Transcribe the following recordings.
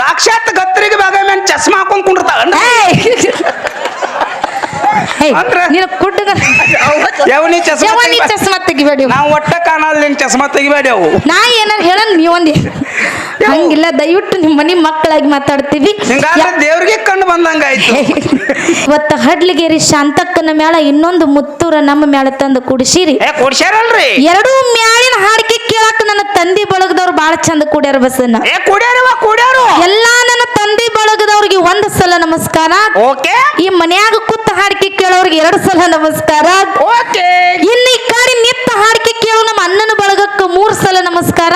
ಸಾಕ್ಷಾತ್ ಗತ್ತರಿಗೆ ಬೇಗ ಮೇಲೆ ಚಸ್ಮಾ ಹಾಕೊಂಡ್ ಕುಂಡಿರ್ತಾಳ ಅಂದ್ರೆ? ನೀನು ಕುಡ್ಡಗ ಯಾವನಿ ಚಸ್ಮಾ ಜವಾನಿ ತೆಗಿಬೇಡ. ಚಸ್ಮಾ ತೆಗಿಬೇಡಿ ನಾವು ಒಟ್ಟ ಕಾಣಲ್ಲ ನಿನ್ ಚಸ್ಮಾ ತೆಗಿಬೇಡಿ ಅವು. ನಾ ಏನಾರ ಹೇಳ ನೀವೊಂದಿ ಹಂಗಿಲ್ಲ ದಯವಿಟ್ಟು ನಿಮ್ಮ ಮನೆ ಮಕ್ಕಳಾಗಿ ಮಾತಾಡ್ತೀವಿ. ಹಿಂಗಾದ್ರೆ ದೇವ್ರಿಗೆ ಕಂಡು ಬಂದಂಗ ಆಯ್ತು. ಇವತ್ತ ಹಡ್ಲಿಗೇರಿ ಶಾಂತಕ್ಕನ ಮೇಳ ಇನ್ನೊಂದು ಮುತ್ತೂರ ನಮ್ಮ ಮೇಳ ತಂದು ಕುಡಿಸಿರಿ. ಏ ಕೊಡ್ಸ್ಯಾರಲ್ರಿ? ಎರಡೂ ನನ್ನ ತಂದಿ ಬಳಗದವ್ರು ಬಾಳ ಚಂದ ಕೂಡ್ಯಾರ ಬಸ್ಸನ್ನ ಏ ಕುಡಿಯಾರವ ಕುಡಿಯಾರು? ಎಲ್ಲಾ ನನ್ನ ತಂದಿ ಬಳಗದವ್ರಿಗೆ ಒಂದ್ ಸಲ ನಮಸ್ಕಾರ. ಓಕೆ. ಈ ಮನ್ಯಾಗ ಕುತ್ತ ಹಾಡಿಕೆ ಕೇಳೋರ್ಗೆ ಎರಡು ಸಲ ನಮಸ್ಕಾರ. ಓಕೆ. ಇನ್ನು ಈ ಕಾಡಿ ನಿತ್ತ ಹಾಡಿಕೆ ಕೇಳೋ ನಮ್ಮ ಅಣ್ಣನ ಬಳಗಕ್ಕೆ ಮೂರ್ ಸಲ ನಮಸ್ಕಾರ.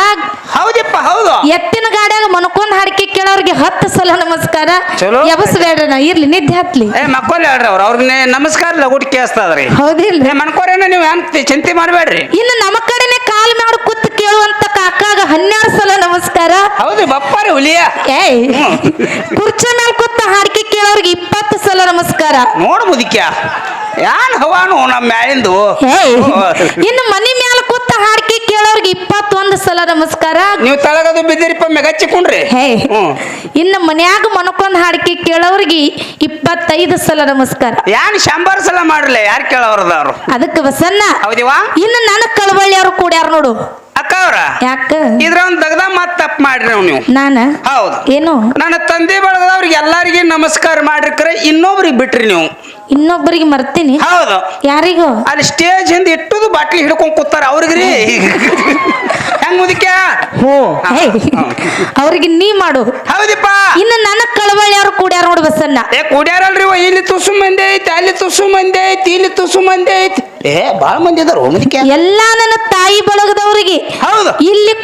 ಹೌದಪ್ಪ ಹೌದು. ಎತ್ತಿನ ಗಾಡಿಯಾಗ ಮನ್ಕೊಂಡ್ ಹಾಡಿಕೆ ಕೇಳೋರ್ಗೆ ಹತ್ತು ಸಲ ನಮಸ್ಕಾರ. ಚಲೋ. ಎಬಸ್ಬೇಡ್ರಿ ನಾ ಇರ್ಲಿ ನಿದ್ದೆ ಹತ್ಲಿ. ಏ ಹೇಳ್ರಿ ಅವ್ರು ಅವ್ರಿಗೆ ನಮಸ್ಕಾರ ಲಗುಟ್ ಕೇಳಿಸ್ತದ್ರಿ. ಹೌದಿಲ್ರಿ. ಏ ಮನ್ಕೋರೇನ ನೀವು ಏನ್ ಚಿಂತೆ ಮಾಡಬೇಡ್ರಿ. ಇನ್ನು ನಮ್ಮ ಕಡೆನೆ ಕಾಲ್ ಮಾಡಿ ಕೂತ್ ಕೇಳುವಂತ ಹನ್ನೆರಡು ಸಲ ನಮಸ್ಕಾರ. ಹೌದು ಬಪ್ಪಾರಿ ಹುಲಿಯ. ಏಯ್ ಕುರ್ಚಿ ಮೇಲೆ ಕೂತ ಹಾಡಿಕೆ ಕೇಳೋರ್ಗೆ ಇಪ್ಪತ್ತು ಸಲ ನಮಸ್ಕಾರ. ನೋಡು ಮುದಿಕ್ಯ ಯಾನ್ ಹವಾನು ನಮ್ಮ ಮ್ಯಾಲಿಂದು? ಏಯ್ ಇನ್ನು ಮನೆ ಮ್ಯಾಲ ಕೂತ ಹಾಡಿಕೆ ಕೇಳೋರ್ಗೆ ಇಪ್ಪತ್ತೊಂದು ಸಲ ನಮಸ್ಕಾರ. ನೀವು ತಳಗದು ಬಿದ್ದಿರಿಪ್ಪ ಮೆಗಚ್ಚಿಕೊಂಡ್ರಿ ಹ್ಮ್. ಇನ್ನು ಮನ್ಯಾಗ ಮನಕೊಂದು ಹಾಡಿಕೆ ಕೇಳೋರ್ಗೆ ಇಪ್ಪತ್ತೈದು ಸಲ ನಮಸ್ಕಾರ. ಯಾನ್ ಶಂಬರ್ ಸಲ ಮಾಡ್ರಲ್ಲ ಯಾರು ಕೇಳೋರ್ದವ್ರು? ಅದಕ್ಕೆ ಬಸನ್ನ ಹೌದಿವಾ ಇನ್ನು ನನ್ನ ಕಳವಳ್ಳಿ ಅವ್ರು ಕೂಡ್ಯಾರ ನೋಡು. ಅಕ್ಕ ಅವ್ರ ಯಾಕ? ಇದ್ರ ಒಂದ್ ದಗದ ಮಾತ್ ತಪ್ಪು ಮಾಡ್ರಿ ನೀವು ನೀವು. ನಾನ? ಹೌದು. ಏನು? ನನ್ನ ತಂದೆ ಬಳಗದವ್ರಿಗೆ ಎಲ್ಲಾರಿಗೆ ನಮಸ್ಕಾರ ಮಾಡ್ರಿಕ್ರೆ ಇನ್ನೊಬ್ರಿಗೆ ಬಿಟ್ರಿ ನೀವು. ಇನ್ನೊಬ್ಬರಿಗೆ ಮರ್ತೀನಿ? ಹೌದು. ಯಾರಿಗೋ? ಅಲ್ಲಿ ಸ್ಟೇಜ್ ಹಿಂದ ಇಟ್ಟುದು ಬಾಟ್ಲಿ ಹಿಡ್ಕೊಂಡ್ ಕೂತಾರ ಅವ್ರಿಗ್ರಿ. ಹೆಂಗ್ ಮುದಕ್ಯ? ಹೋ ಅವ್ರಿಗೆ ನೀ ಮಾಡು. ಹೌದಿಪ್ಪ. ಇನ್ನು ನನ್ನ ಕಳವಳ ಯಾರು ಕೂಡ್ಯಾರ ನೋಡು ಬಸ್ಸನ್ನ ಏ ಕುಡ್ಯಾರಲ್ರಿ ಇವ ಇಲ್ಲಿ ತುಸು ಮಂದಿ ಐತಿ ಅಲ್ಲಿ ತುಸು ಮಂದಿ ಐತಿ ಇಲ್ಲಿ ತುಸು ಮಂದಿ ಐತಿ. ಏ ಬಾಳ ಮಂದಿ ಅದಾರ ಮುದಿಕ್ಯ? ಎಲ್ಲಾ ನನ್ನ ತಾಯಿ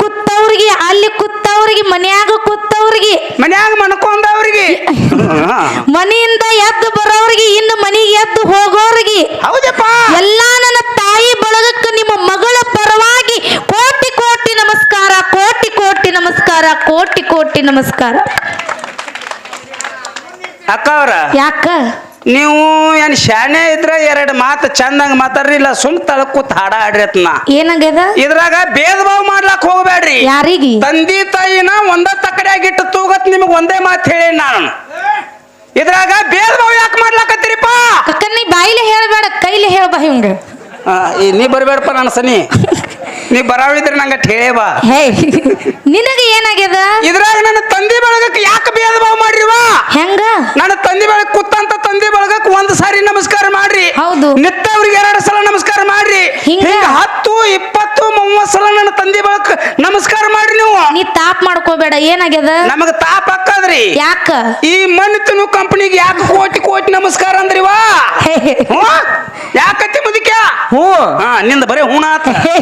ಕುತ್ತವ್ರಿಗೆ ಅಲ್ಲಿ ಕುತ್ತವ್ರಿಗೆ ಮನ್ಯಾಗ ಕುತ್ತವ್ರಿಗೆ. ಮನ್ಯಾಗ ಮನ್ಕೊಂಡವ್ರಿಗೆ. ಮನೆಯಿಂದ ಎದ್ದು ಬರೋವ್ರಿಗೆ ಇನ್ನು ಮನೆಗೆ ಎದ್ದು ಹೋಗೋರಿಗೆ ಹೌದಪ್ಪ. ಎಲ್ಲಾ ನನ್ನ ತಾಯಿ ಬಳಗಕ್ಕೆ ನಿಮ್ಮ ಮಗಳ ಪರವಾಗಿ ಕೋಟಿ ಕೋಟಿ ನಮಸ್ಕಾರ ಕೋಟಿ ಕೋಟಿ ನಮಸ್ಕಾರ ಕೋಟಿ ಕೋಟಿ ನಮಸ್ಕಾರ. ಅಕ್ಕ ಅವ್ರ ಯಾಕ? ನೀವು ಏನ್ ಶಾಣೆ ಇದ್ರ ಎರಡು ಮಾತು ಚಂದಂಗ ಮಾತಾಡ್ರಿ ಇಲ್ಲ ಸುಮ್ ತಳ ಕೂತ್ ಹಾಡ ಆಡ್ರಿ ಅತ್ನ ಏನಾಗ್ಯದ ಇದ್ರಾಗ ಭೇದ ಭಾವ ಮಾಡ್ಲಾಕ್ ಹೋಗ್ಬೇಡ್ರಿ. ಯಾರಿಗೆ? ತಂದಿ ತಾಯಿನ ಒಂದ ತಕ್ಕಡಿಯಾಗಿಟ್ಟು ತೂಗತ್ ನಿಮಗ್ ಒಂದೇ ಮಾತು ಹೇಳಿ ನಾನು. ಇದ್ರಾಗ ಭೇದ ಭಾವ ಯಾಕೆ ಮಾಡ್ಲಾಕತ್ತೀರಿಪ್ಪ? ಅಕ್ಕ ನೀ ಬಾಯಿಲೆ ಹೇಳ್ಬೇಡ ಕೈಲಿ ಹೇಳ್ಬಾ ಹಿಂಗ ನೀ ಬರ್ಬೇಡಪ್ಪ ನನ್ನ ಸನಿ. ನೀ ಬರಾವಿದ್ರೆ ನಂಗೆ ಹೇಳೇ ಬಾ. ಹೇ ನಿನಗೆ ಏನಾಗ್ಯದ? ಇದ್ರಾಗ ನನ್ನ ತಂದೆ ಬಳಗಕ್ಕೆ ಯಾಕೆ ಭೇದ ಭಾವ ಮಾಡ್ರಿವಾ ಹೆಂಗ ನನ್ನ ತಂದೆ ಬಳಗ ಕುತ್ತಂತ ತಂದೆ ಬಳಗಕ್ಕೆ ಒಂದ್ ಸಾರಿ ನಮಸ್ಕಾರ ಮಾಡ್ರಿ ಹೌದು. ನಿತ್ಯ ಅವ್ರಿಗೆ ಎರಡು ಸಲ ನಮಸ್ಕಾರ ಮಾಡ್ರಿ. ಹಿಂಗ? ಹಿಂಗ ಹತ್ತು ಇಪ್ಪತ್ತು ಮೂವತ್ ಸಲ ನನ್ನ ತಂದೆ ಬಳಕ ನಮಸ್ಕಾರ ಮಾಡ್ರಿ ನೀವು. ನೀ ತಾಪ್ ಮಾಡ್ಕೋಬೇಡ ಏನಾಗ್ಯದ? ನಮಗ ತಾಪ ಹಾಕದ್ರಿ. ಯಾಕ? ಈ ಮಣ್ಣು ತಿನ್ನು ಕಂಪನಿಗೆ ಯಾಕೆ ಕೋಟಿ ಕೋಟಿ ನಮಸ್ಕಾರ ಅಂದ್ರಿವಾ? ಹೇ, ಹೇ, ಯಾಕತ್ತಿ ಮುದಿಕ್ಯ? ಹ್ಞೂ. ಹಾ ನಿಂದ ಬರೀ ಹೂಣ ಆತ. ಹೇ,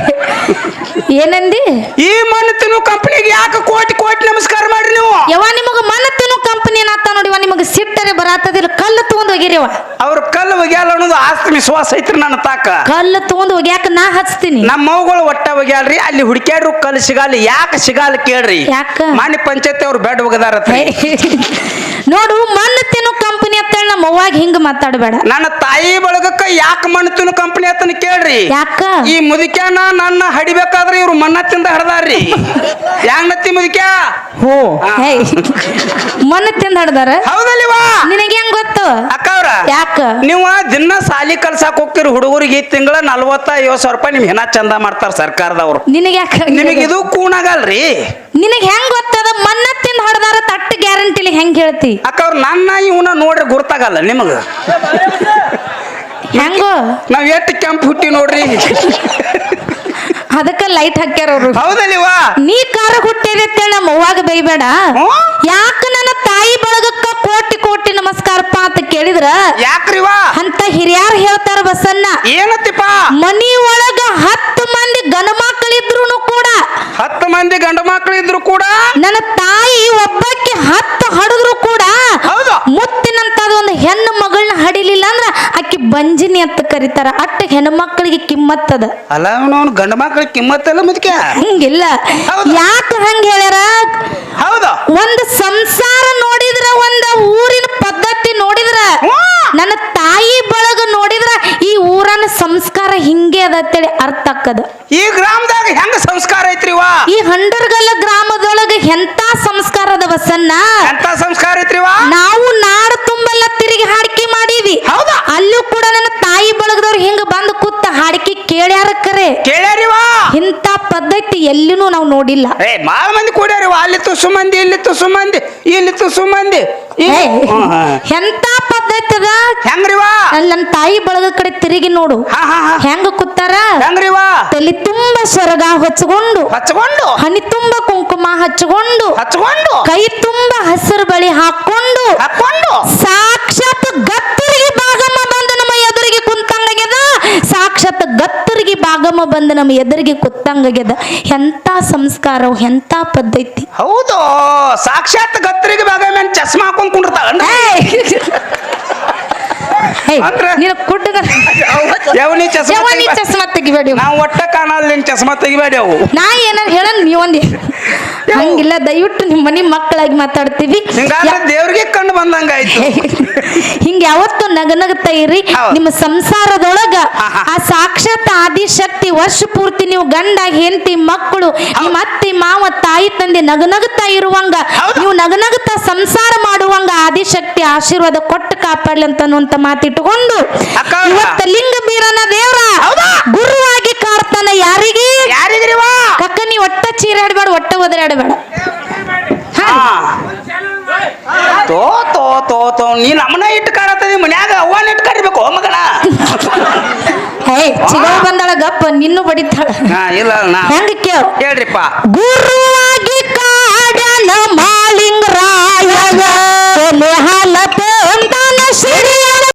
ಏನಂದಿ? ಈ ಮಣ್ಣು ತಿನ್ನು ಕಂಪನಿಗೆ ಯಾಕೆ ಕೋಟಿ ಕೋಟಿ ನಮಸ್ಕಾರ ಮಾಡ್ರಿ ನೀವು? ಯಾವ ನಿಮಗ ಮನ ತಿನ್ನು ಕಂಪನಿ ಏನಾಗ್ತಾ ನೋಡಿವ? ನಿಮಗ ಸಿಟ್ಟರೆ ಬರಾತದಿಲ್ಲ ಕಲ್ಲು ತಗೊಂಡ್ ಹೋಗಿರಿವ ಅವ್ರ ವಿಶ್ವಾಸ ಐತ್ರಿ ನನ್ನ ತಾಕ. ಕಲ್ಲು ತಗೊಂಡ್ ಹೋಗ್ಯಾಕ ನಾ ಹಚ್ತೀನಿ. ನಮ್ಮ ಮೌಗಳು ಒಟ್ಟ ಒಗ್ಯಾಲ್ರಿ ಅಲ್ಲಿ ಹುಡುಕ್ಯಾಡ್ರು ಕಲ್ಲು ಸಿಗಾಲಿ ಯಾಕೆ ಸಿಗಲ್ಲ ಕೇಳ್ರಿ. ಯಾಕ? ಮಾನ್ಯ ಪಂಚಾಯತಿ ಅವ್ರು ಬೆಡ್ ಒಗದಾರತ್ರಿ. ನೋಡು ಮಣ್ಣು ಅಂತೇಳಿ ನಮ್ಮ ಅವ್ವಾಗ ಹಿಂಗ ಮಾತಾಡಬೇಡ. ನನ್ನ ತಾಯಿ ಬಳಗಕ್ಕ ಯಾಕೆ ಮಣ್ಣು ತಿನ್ನು ಕಂಪನಿ ಅಂತನ ಕೇಳ್ರಿ? ಯಾಕ? ಈ ಮುದುಕ್ಯಾನ ನನ್ನ ಹಡಿಬೇಕಾದ್ರೆ ಇವ್ರು ಮಣ್ಣತ್ತಿಂದ ಹಡ್ದಾರ್ರಿ. ಯಾಂಗ್ನತ್ತಿ ಮುದಿಕ್ಯಾ? ಹೋ ಹೇ. ಮಣ್ಣು ತಿಂದ ಹಡ್ದಾರ? ಹೌದಲ್ಲಿವಾ ನಿನಗೆ ಹೆಂಗ್ ಗೊತ್ತು? ಅಕ್ಕ ಅವ್ರ ಯಾಕ? ನೀವು ದಿನ ಸಾಲಿ ಕಲ್ಸಾಕ್ ಹೋಗ್ತೀರಿ ಹುಡುಗರಿಗೆ ಈ ತಿಂಗಳ ನಲ್ವತ್ತ ಐವತ್ತು ಸಾವಿರ ರೂಪಾಯಿ ನಿಮ್ ಹೆಣ ಚಂದ ಮಾಡ್ತಾರ ಸರ್ಕಾರದವ್ರು. ನಿನಗೆ ಯಾಕ ನಿಮಗೆ ಇದು ಕೂಣಾಗಲ್ರಿ. ನಿನಗೆ ಹೆಂಗ್ ಗೊತ್ತದ? ಮಣ್ಣ ತಿಂದ ಹಡ್ದಾರ ತಟ್ಟು ಗ್ಯಾರಂಟಿಲಿ ಹೆಂಗ್ ಹೇಳ್ತಿ? ಅಕ್ಕ ಅವ್ರ ನನ್ನ ಇವನ ನೋಡ್ರಿ ಗುರ್ತಾಗಲ್ಲ ನಿಮಗ. ಹೆಂಗೋ? ನಾವ್ ಎಷ್ಟು ಕೆಂಪು ಹುಟ್ಟಿ ನೋಡ್ರಿ? ಅದಕ್ಕ ಲೈಟ್ ಹಾಕ್ಯಾರ ಅವ್ರು. ಹೌದಲ್ಲಿವಾ ನೀ ಕಾರ ಹುಟ್ಟಿದೆ ಅಂತೇಳಿ ನಮ್ಮ ಅವ್ವಾಗ ಬೈಬೇಡ? ಯಾಕ ನನ್ನ ತಾಯಿ ಬಳಗಕ್ಕ ಕೋಟಿ ಕೋಟಿ ನಮಸ್ಕಾರಪ್ಪ ಅಂತ ಕೇಳಿದ್ರ? ಯಾಕ್ರಿವಾ ಅಂತ ಹಿರಿಯಾರು ಹೇಳ್ತಾರ ಬಸನ್ನ ಏನತ್ತಿಪ್ಪ? ಮನಿ ಒಳಗ ಹತ್ತು ಮಂದಿ ಗಂಡ ಮಕ್ಕಳಿದ್ರು ಕೂಡ. ಹತ್ತು ಮಂದಿ ಗಂಡು ಮಕ್ಕಳಿದ್ರು ಕೂಡ? ನನ್ನ ತಾಯಿ ಒಬ್ಬಕ್ಕೆ ಹತ್ತು ಹಡಿದ್ರು ಕೂಡ ಹೌದು ಮುತ್ತಿನಂತದ ಒಂದು ಹೆಣ್ಣು ಮಗಳನ್ನ ಹಡಿಲಿಲ್ಲ ಅಂದ್ರ ಆಕಿ ಬಂಜಿನಿ ಅಂತ ಕರೀತಾರ ಅಟ್ಟ ಹೆಣ್ಮಕ್ಳಿಗೆ ಮಕ್ಕಳಿಗೆ ಕಿಮ್ಮತ್ತದ ಅಲ್ಲ ಅವನು ಗಂಡ ಮಕ್ಳಿಗೆ ಕಿಮ್ಮತ್ತಲ್ಲ ಮುದ್ಕೆ? ಹಿಂಗಿಲ್ಲ. ಯಾಕೆ ಹಂಗ ಹೇಳ್ಯಾರ? ಹೌದು. ಒಂದು ಸಂಸಾರ ನೋಡಿದ್ರ ಒಂದ ಊರಿನ ಪದ್ಧತಿ ನೋಡಿದ್ರ. ನನ್ನ ತಾಯಿ ಬಳಗ ನೋಡಿದ್ರ ಈ ಊರನ ಸಂಸ್ಕಾರ ಹಿಂಗೆ ಅದ ಅಂತೇಳಿ ಅರ್ಥ ಆಕ್ಕದ ಈ ಗ್ರಾಮದಾಗ ಹೆಂಗ ಸಂಸ್ಕಾರ ಐತ್ರಿವಾ ಈ ಹಂಡರ್ಗಲ್ಲ ಗ್ರಾಮದೊಳಗ ಎಂತ ಸಂಸ್ಕಾರದ ವಸನ್ನ ಎಂತ ಸಂಸ್ಕಾರ ಐತ್ರಿವಾ ನಾವು ನಾಡು ತುಂಬೆಲ್ಲ ತಿರುಗಿ ಹಾಡಿಕೆ ಮಾಡೀವಿ ಹೌದಾ? ಅಲ್ಲೂ ಕೂಡ ನನ್ನ ತಾಯಿ ಬಳಗದವ್ರು ಹಿಂಗ ಬಂದು ಕೂತ ಹಾಡಿಕೆ ಕೇಳ್ಯಾರ ಕರೆ. ಕೇಳ್ಯಾರಿವಾ? ಇಂತ ಪದ್ಧತಿ ಎಲ್ಲಿನೂ ನಾವು ನೋಡಿಲ್ಲ. ಏ ಭಾಳ ಮಂದಿ ಕೂಡ್ಯಾರಿವ? ಅಲ್ಲಿ ತುಸು ಮಂದಿ ಇಲ್ಲಿ ತುಸು ಮಂದಿ ಇಲ್ಲಿ ತುಸು ಮಂದಿ ಏ. ಎಂತ ಪದ್ಧತಿ ಅದ? ಹೆಂಗ್ರಿವಾ? ಅಲ್ಲಿ ನನ್ನ ತಾಯಿ ಬಳಗ ಕಡೆ ತಿರುಗಿ ನೋಡು. ಹಾ ಹಾ ಹಾ. ಹೆಂಗ ಕೂತಾರ? ಹೆಂಗ್ರಿವಾ? ತಲೆ ತುಂಬಾ ಸೊರಗ ಹಚ್ಕೊಂಡು. ಹಚ್ಕೊಂಡು? ಹನಿ ತುಂಬಾ ಕುಂಕುಮ ಹಚ್ಕೊಂಡು. ಹಚ್ಕೊಂಡು? ಕೈ ತುಂಬಾ ಹಸಿರು ಬಳಿ ಹಾಕೊಂಡು. ಹಾಕೊಂಡು? ಸಾಕ್ಷಾತ್ ಗತ್ತರಿಗೆ ಭಾಗಮ್ಮ ಬಂದು ನಮ್ಮ ಎದುರಿಗೆ ಕುಂತಂಗಾಗ್ಯದ ಸಾಕ್ಷಾತ್ ಬಂದು ನಮ್ಮ ಎದುರಿಗೆ ಕುತ್ತಂಗಾಗ್ಯದ ಎಂತ ಸಂಸ್ಕಾರ ಎಂತ ಪದ್ಧತಿ ಹೌದು ಸಾಕ್ಷಾತ್ ಗತ್ತರಿಗೆ ಭಾಗ ಮೇಲೆ ಚಸ್ಮಾ ಹಾಕೊಂಡ್ ಕುಂಡಿರ್ತಾಳ? ನೀನು ಕುಡ್ಡಗ ಯವನಿ ಚಸ್ಮಾ. ಚಸ್ಮಾ ತೆಗಿಬೇಡಿ ನಾವು ಒಟ್ಟ ಕಾಣಲ್ಲ ನಿನ್ ಚಸ್ಮಾ ತೆಗಿಬೇಡಿ ಅವು ನಾ ಏನಾರ ಹೇಳ ನೀವೊಂದಿ ಹಂಗಿಲ್ಲ ದಯವಿಟ್ಟು ನಿಮ್ಮ ಮನೆ ಮಕ್ಕಳಾಗಿ ಮಾತಾಡ್ತೀವಿ ದೇವ್ರಿಗೆ ಕಂಡು ಬಂದಂಗ ಆಯ್ತು ಹಿಂಗ ಯಾವತ್ತು ನಗನಗ್ತಾ ಇರಿ ನಿಮ್ಮ ಸಂಸಾರದೊಳಗ. ಆ ಸಾಕ್ಷಾತ್ ಆದಿಶಕ್ತಿ ವರ್ಷ ಪೂರ್ತಿ ನೀವು ಗಂಡ ಹೆಂಡತಿ ಮಕ್ಕಳು ನಿಮ್ಮ ಅತ್ತೆ ಮಾವ ತಾಯಿ ತಂದೆ ನಗನಗ್ತಾ ಇರುವಂಗ ನೀವು ನಗನಗ್ತಾ ಸಂಸಾರ ಮಾಡುವಂಗ ಆದಿಶಕ್ತಿ ಆಶೀರ್ವಾದ ಕೊಟ್ಟು ಕಾಪಾಡ್ಲಿ ಅಂತ ಮಾತಿಟ್ಟುಕೊಂಡು. ಇವತ್ತ ಲಿಂಗ ಬೀರನ ದೇವರ ಹೌದಾ? ಗುರುವಾಗಿ ಕಾಡ್ತಾನ ಯಾರಿಗೆ ಯಾರಿಗ್ರಿವಾ ಕಕ್ಕ ನೀ ಒಟ್ಟ ಚೀರಾಡಬೇಡ ಹಾ. ತೋ ತೋ ತೋ ತೋ ನೀ ನಮ್ಮನ ಇಟ್ಟು ಕಾಡತ್ತದಿ ಮನ್ಯಾಗ ಅವ್ವನ ಇಟ್ಟು ಕರಿಬೇಕು ಮಗನ. ಹೇ ಚಿಗವ ಬಂದಾಳ ಗಪ್ಪ ನಿನ್ನು ಬಡಿತಾಳ. ಇಲ್ಲ ನಾ ಹೆಂಗ ಕೇಳ? ಹೇಳ್ರಿಪ್ಪ. ಗುರುವಾಗಿ ಕಾಡನ ಮಾಲಿಂಗರಾಯ ತಲೆ ಶ್ರೀ ಸಿರಿ